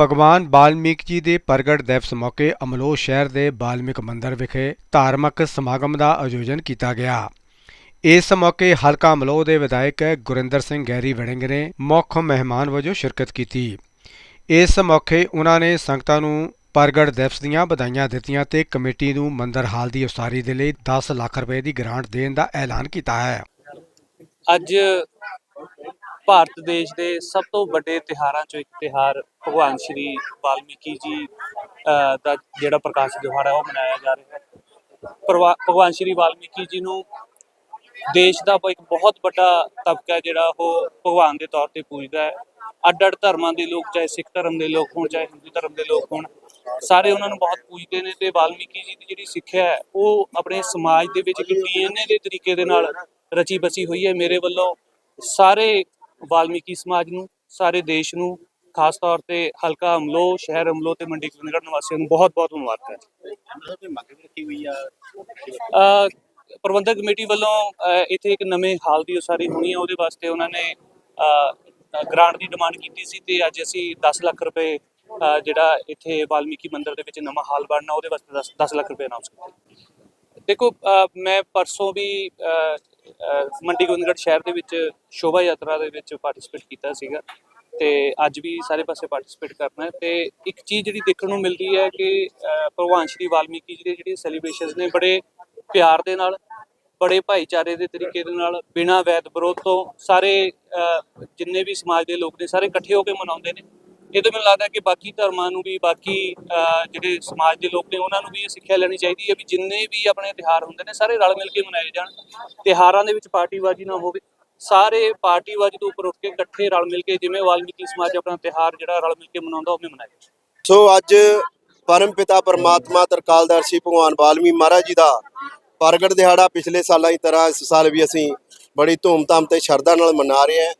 ਭਗਵਾਨ ਬਾਲਮੀਕ ਜੀ ਦੇ ਪ੍ਰਗਟ ਦਿਵਸ ਮੌਕੇ ਅਮਲੋਹ ਸ਼ਹਿਰ ਦੇ ਵਾਲਮੀਕ ਮੰਦਿਰ ਵਿਖੇ ਧਾਰਮਿਕ ਸਮਾਗਮ ਦਾ ਆਯੋਜਨ ਕੀਤਾ ਗਿਆ। ਇਸ ਮੌਕੇ ਹਲਕਾ ਅਮਲੋਹ ਦੇ ਵਿਧਾਇਕ ਗੁਰਿੰਦਰ ਸਿੰਘ ਗੈਰੀ ਵੜਿੰਗ ਨੇ ਮੁੱਖ ਮਹਿਮਾਨ ਵਜੋਂ ਸ਼ਿਰਕਤ ਕੀਤੀ। ਇਸ ਮੌਕੇ ਉਹਨਾਂ ਨੇ ਸੰਗਤਾਂ ਨੂੰ ਪ੍ਰਗਟ ਦਿਵਸ ਦੀਆਂ ਵਧਾਈਆਂ ਦਿੱਤੀਆਂ ਤੇ ਕਮੇਟੀ ਨੂੰ ਮੰਦਰ ਹਾਲ ਦੀ ਉਸਾਰੀ ਦੇ ਲਈ 10 ਲੱਖ ਰੁਪਏ ਦੀ ਗ੍ਰਾਂਟ ਦੇਣ ਦਾ ਐਲਾਨ ਕੀਤਾ ਹੈ। ਅੱਜ ਭਾਰਤ ਦੇਸ਼ ਦੇ ਸਭ ਤੋਂ ਵੱਡੇ ਤਿਹਾਰਾਂ ਚੋਂ ਇੱਕ ਤਿਹਾਰ ਭਗਵਾਨ ਸ਼੍ਰੀ ਵਾਲਮੀਕੀ ਜੀ ਦਾ ਜਿਹੜਾ ਪ੍ਰਕਾਸ਼ ਦਿਹਾੜਾ ਉਹ ਮਨਾਇਆ ਜਾ ਰਿਹਾ ਹੈ। ਪਰਵਾ- ਭਗਵਾਨ ਸ਼੍ਰੀ ਵਾਲਮੀਕੀ ਜੀ ਨੂੰ ਦੇਸ਼ ਦਾ ਇੱਕ ਬਹੁਤ ਵੱਡਾ ਤਬਕਾ ਹੈ, ਜਿਹੜਾ ਉਹ ਭਗਵਾਨ ਦੇ ਤੌਰ ਤੇ ਪੂਜਦਾ ਹੈ। ਅੱਡ ਅੱਡ ਧਰਮਾਂ ਦੇ ਲੋਕ, ਚਾਹੇ ਸਿੱਖ ਧਰਮ ਦੇ ਲੋਕ ਹੋਣ, ਚਾਹੇ ਹਿੰਦੂ ਧਰਮ ਦੇ ਲੋਕ ਹੋਣ, ਸਾਰੇ ਉਹਨਾਂ ਨੂੰ ਬਹੁਤ ਪੂਜਦੇ ਨੇ ਤੇ ਵਾਲਮੀਕੀ ਜੀ ਦੀ ਜਿਹੜੀ ਸਿੱਖਿਆ ਹੈ, ਉਹ ਆਪਣੇ ਸਮਾਜ ਦੇ ਵਿੱਚ ਇੱਕ ਡੀਐਨਏ ਦੇ ਤਰੀਕੇ ਦੇ ਨਾਲ ਰਚੀ ਬਸੀ ਹੋਈ ਹੈ। ਮੇਰੇ ਵੱਲੋਂ ਸਾਰੇ ਵਾਲਮੀਕੀ ਸਮਾਜ ਨੂੰ ਸਾਰੇ ਦੇਸ਼ ਨੂੰ ਖਾਸ ਤੌਰ ਤੇ ਹਲਕਾ ਅਮਲੋ ਸ਼ਹਿਰ ਅਮਲੋ ਤੇ ਮੰਡੀ ਕੁੰਦਗੜ ਨਿਵਾਸੀਆਂ ਨੂੰ ਬਹੁਤ ਬਹੁਤ ਮੁਬਾਰਕਾਂ ਮਤਲਬ ਪ੍ਰਬੰਧਕ ਕਮੇਟੀ ਵੱਲੋਂ ਇੱਥੇ ਇੱਕ ਨਵੇਂ ਹਾਲ ਦੀ ਉਸਾਰੀ ਹੋਣੀ ਹੈ ਉਹਦੇ ਵਾਸਤੇ ਉਹਨਾਂ ਨੇ ਗ੍ਰਾਂਟ ਦੀ ਡਿਮਾਂਡ ਕੀਤੀ ਸੀ ਤੇ ਅੱਜ ਅਸੀਂ 10 ਲੱਖ ਰੁਪਏ ਜਿਹੜਾ ਇੱਥੇ ਵਾਲਮੀਕੀ ਮੰਦਿਰ ਦੇ ਵਿੱਚ ਨਵਾਂ ਹਾਲ ਬਣਨਾ ਉਹਦੇ ਵਾਸਤੇ 10 10 ਲੱਖ ਰੁਪਏ ਅਨਾਉਂਸ ਕੀਤੇ। ਦੇਖੋ ਅ, ਮੈਂ ਪਰਸੋਂ ਵੀ ਅ, ਮੰਡੀ ਗੋਬਿੰਦਗੜ੍ਹ ਸ਼ਹਿਰ ਦੇ ਵਿੱਚ ਸ਼ੋਭਾ ਯਾਤਰਾ ਦੇ ਵਿੱਚ ਪਾਰਟਿਸਿਪੇਟ ਕੀਤਾ ਸੀਗਾ ਤੇ ਅੱਜ ਵੀ ਸਾਰੇ ਪਾਸੇ ਪਾਰਟਿਸਿਪੇਟ ਕਰਨਾ ਤੇ ਇੱਕ ਚੀਜ਼ ਜਿਹੜੀ ਦੇਖਣ ਨੂੰ ਮਿਲਦੀ ਹੈ ਕਿ ਭਗਵਾਨ ਸ਼੍ਰੀ ਵਾਲਮੀਕੀ ਜੀ ਦੇ ਜਿਹੜੇ ਸੈਲੀਬ੍ਰੇਸ਼ਨਸ ਨੇ ਬੜੇ ਪਿਆਰ ਦੇ ਨਾਲ ਬੜੇ ਭਾਈਚਾਰੇ ਦੇ ਤਰੀਕੇ ਦੇ ਨਾਲ ਬਿਨਾਂ ਵੈਦ ਵਿਰੋਧ ਤੋਂ ਸਾਰੇ ਅ, ਜਿੰਨੇ ਵੀ ਸਮਾਜ ਦੇ ਲੋਕ ਨੇ ਸਾਰੇ ਇਕੱਠੇ ਹੋ ਕੇ ਮਨਾਉਂਦੇ ਨੇ। ਇਹ ਤਾਂ ਮੈਨੂੰ ਲੱਗਦਾ ਕਿ ਬਾਕੀ ਧਰਮਾਂ ਨੂੰ ਵੀ, ਬਾਕੀ ਜਿਹੜੇ ਸਮਾਜ ਦੇ ਲੋਕ ਨੇ, ਉਹਨਾਂ ਨੂੰ ਵੀ ਇਹ ਸਿੱਖਿਆ ਲੈਣੀ ਚਾਹੀਦੀ ਹੈ ਵੀ ਜਿੰਨੇ ਵੀ ਆਪਣੇ ਤਿਉਹਾਰ ਹੁੰਦੇ ਨੇ, ਸਾਰੇ ਰਲ ਮਿਲ ਕੇ ਮਨਾਏ ਜਾਣ। ਤਿਉਹਾਰਾਂ ਦੇ ਵਿੱਚ ਪਾਰਟੀਬਾਜ਼ੀ ਨਾ ਹੋਵੇ। ਸਾਰੇ ਪਾਰਟੀਬਾਜ਼ੀ ਤੋਂ ਉੱਪਰ ਉੱਠ ਕੇ ਇਕੱਠੇ ਰਲ ਮਿਲ ਕੇ, ਜਿਵੇਂ ਵਾਲਮੀਕੀ ਸਮਾਜ ਆਪਣਾ ਤਿਉਹਾਰ ਜਿਹੜਾ ਰਲ ਮਿਲ ਕੇ ਮਨਾਉਂਦਾ ਉਵੇਂ ਮਨਾਏ ਸੋ ਅੱਜ ਪਰਮ ਪਿਤਾ ਪਰਮਾਤਮਾ ਤਰਕਾਲਦਰਸ਼ੀ ਭਗਵਾਨ ਵਾਲਮੀ ਮਹਾਰਾਜ ਜੀ ਦਾ। ਪ੍ਰਗਟ ਦਿਹਾੜਾ ਪਿਛਲੇ ਸਾਲਾਂ ਦੀ ਤਰ੍ਹਾਂ ਇਸ ਸਾਲ ਵੀ ਅਸੀਂ ਬੜੀ ਧੂਮਧਾਮ ਤੇ ਸ਼ਰਧਾ ਨਾਲ ਮਨਾ ਰਹੇ ਹਾਂ।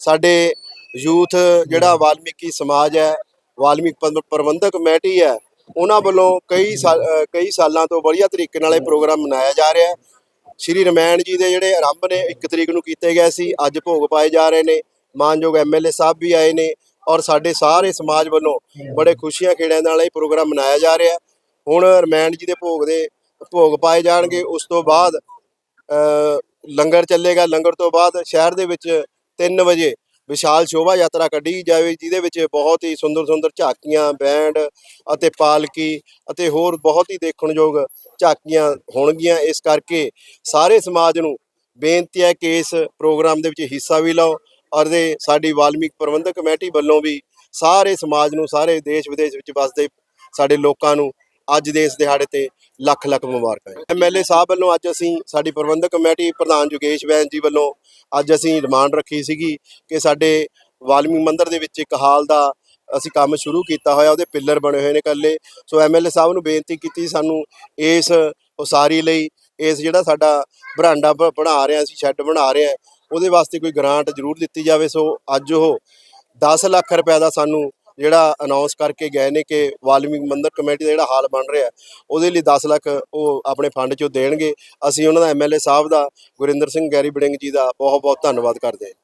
ਸਾਡੇ ਯੂਥ ਜਿਹੜਾ ਵਾਲਮੀਕੀ ਸਮਾਜ ਹੈ ਵਾਲਮੀਕ ਪ੍ਰਬ- ਪ੍ਰਬੰਧਕ ਕਮੇਟੀ ਹੈ ਉਹਨਾਂ ਵੱਲੋਂ ਕਈ ਕਈ ਸਾਲਾਂ ਤੋਂ ਵਧੀਆ ਤਰੀਕੇ ਨਾਲ ਇਹ ਪ੍ਰੋਗਰਾਮ ਮਨਾਇਆ ਜਾ ਰਿਹਾ ਹੈ। ਸ਼੍ਰੀ ਰਮੈਣ ਜੀ ਦੇ ਜਿਹੜੇ ਆਰੰਭ ਨੇ 1 ਤਰੀਕ ਨੂੰ ਕੀਤੇ ਗਏ ਸੀ ਅੱਜ ਭੋਗ ਪਾਏ ਜਾ ਰਹੇ ਨੇ। ਮਾਨਯੋਗ ਐਮਐਲਏ ਸਾਹਿਬ ਵੀ ਆਏ ਨੇ ਔਰ ਸਾਡੇ ਸਾਰੇ ਸਮਾਜ ਵੱਲੋਂ ਬੜੇ ਖੁਸ਼ੀਆਂ ਖੇੜਿਆਂ ਨਾਲ ਇਹ ਪ੍ਰੋਗਰਾਮ ਮਨਾਇਆ ਜਾ ਰਿਹਾ ਹੁਣ ਰਮੈਣ ਜੀ ਦੇ ਭੋਗ ਦੇ ਭੋਗ ਪਾਏ ਜਾਣਗੇ ਉਸ ਤੋਂ ਬਾਅਦ ਲੰਗਰ ਚੱਲੇਗਾ। ਲੰਗਰ ਤੋਂ ਬਾਅਦ ਸ਼ਹਿਰ ਦੇ ਵਿੱਚ 3 ਵਜੇ ਵਿਸ਼ਾਲ ਸ਼ੋਭਾ ਯਾਤਰਾ ਕੱਢੀ ਜਾਵੇ, ਜਿਹਦੇ ਵਿੱਚ ਬਹੁਤ ਹੀ ਸੁੰਦਰ ਸੁੰਦਰ ਝਾਕੀਆਂ, ਬੈਂਡ ਅਤੇ ਪਾਲਕੀ ਅਤੇ ਹੋਰ ਬਹੁਤ ਹੀ ਦੇਖਣਯੋਗ ਝਾਕੀਆਂ ਹੋਣਗੀਆਂ। ਇਸ ਕਰਕੇ ਸਾਰੇ ਸਮਾਜ ਨੂੰ ਬੇਨਤੀ ਹੈ ਕਿ ਇਸ ਪ੍ਰੋਗਰਾਮ ਦੇ ਵਿੱਚ ਹਿੱਸਾ ਵੀ ਲਓ ਔਰ ਦੇ ਸਾਡੀ ਵਾਲਮੀਕ ਪ੍ਰਬੰਧਕ ਕਮੇਟੀ ਵੱਲੋਂ ਵੀ ਸਾਰੇ ਸਮਾਜ ਨੂੰ, ਸਾਰੇ ਦੇਸ਼ ਵਿਦੇਸ਼ ਵਿੱਚ ਵੱਸਦੇ ਸਾਡੇ ਲੋਕਾਂ ਨੂੰ ਅੱਜ ਦੇ ਇਸ ਦਿਹਾੜੇ ਤੇ ਲੱਖ ਲੱਖ ਮੁਬਾਰਕਾਂ ਐਮਐਲਏ ਸਾਹਿਬ ਵੱਲੋਂ ਅੱਜ ਅਸੀਂ ਸਾਡੀ ਪ੍ਰਬੰਧਕ ਕਮੇਟੀ ਪ੍ਰਧਾਨ ਯੋਗੇਸ਼ ਬੈਨ ਜੀ ਵੱਲੋਂ ਅੱਜ ਅਸੀਂ ਡਿਮਾਂਡ ਰੱਖੀ ਸੀਗੀ ਕਿ ਸਾਡੇ ਵਾਲਮੀ ਮੰਦਿਰ ਦੇ ਵਿੱਚ ਇੱਕ ਹਾਲ ਦਾ ਅਸੀਂ ਕੰਮ ਸ਼ੁਰੂ ਕੀਤਾ ਹੋਇਆ, ਉਹਦੇ ਪਿੱਲਰ ਬਣੇ ਹੋਏ ਨੇ ਇਕੱਲੇ। ਸੋ ਐਮਐਲਏ ਸਾਹਿਬ ਨੂੰ ਬੇਨਤੀ ਕੀਤੀ ਸਾਨੂੰ ਇਸ ਉਸਾਰੀ ਲਈ, ਇਸ ਜਿਹੜਾ ਸਾਡਾ ਬਰਾਂਡਾ ਬ- ਬਣਾ ਰਹੇ, ਅਸੀਂ ਸ਼ੈੱਡ ਬਣਾ ਰਹੇ ਹਾਂ ਉਹਦੇ ਵਾਸਤੇ ਕੋਈ ਗ੍ਰਾਂਟ ਜ਼ਰੂਰ ਦਿੱਤੀ ਜਾਵੇ। ਸੋ ਅੱਜ ਉਹ 10 ਲੱਖ ਰੁਪਏ ਦਾ ਸਾਨੂੰ ਜਿਹੜਾ ਅਨਾਉਂਸ ਕਰਕੇ ਗਏ ਨੇ ਕਿ ਵਾਲਮੀਕ ਮੰਦਰ ਕਮੇਟੀ ਦਾ ਜਿਹੜਾ ਹਾਲ ਬਣ ਰਿਹਾ ਉਹਦੇ ਲਈ 10 ਲੱਖ ਉਹ ਆਪਣੇ ਫੰਡ ਚੋਂ ਦੇਣਗੇ। ਅਸੀਂ ਉਹਨਾਂ ਦਾ ਐਮਐਲਏ ਸਾਹਿਬ ਦਾ, ਗੁਰਿੰਦਰ ਸਿੰਘ ਗੈਰੀ ਬੜਿੰਗ ਜੀ ਦਾ ਬਹੁਤ ਬਹੁਤ ਧੰਨਵਾਦ ਕਰਦੇ ਹਾਂ।